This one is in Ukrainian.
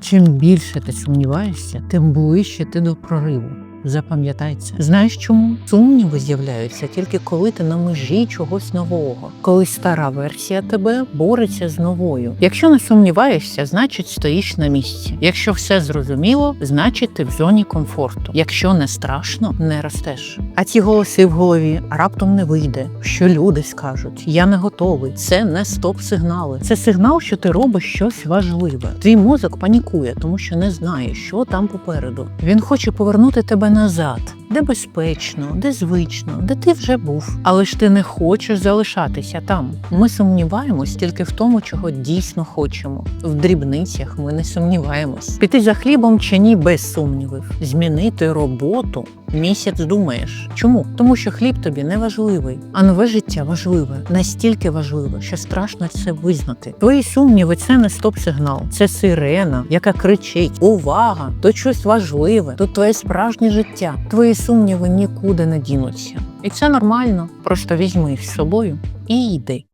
Чим більше ти сумніваєшся, тим ближче ти до прориву. Запам'ятай це. Знаєш чому? Сумніви з'являються тільки коли ти на межі чогось нового, коли стара версія тебе бореться з новою. Якщо не сумніваєшся, значить стоїш на місці. Якщо все зрозуміло, значить ти в зоні комфорту. Якщо не страшно, не ростеш. А ці голоси в голові раптом не вийде. Що люди скажуть, я не готовий. Це не стоп-сигнали. Це сигнал, що ти робиш щось важливе. Твій мозок панікує, тому що не знає, що там попереду. Він хоче повернути тебе назад, де безпечно, де звично, де ти вже був. Але ж ти не хочеш залишатися там. Ми сумніваємось тільки в тому, чого дійсно хочемо. В дрібницях ми не сумніваємось. Піти за хлібом чи ні без сумнівів. Змінити роботу. Місяць думаєш. Чому? Тому що хліб тобі не важливий, а нове життя важливе, настільки важливе, що страшно це визнати. Твої сумніви це не стоп-сигнал, це сирена, яка кричить: Увага! Тут щось важливе, тут твоє справжнє життя. Твої сумніви нікуди не дінуться. І це нормально. Просто візьми їх з собою і йди.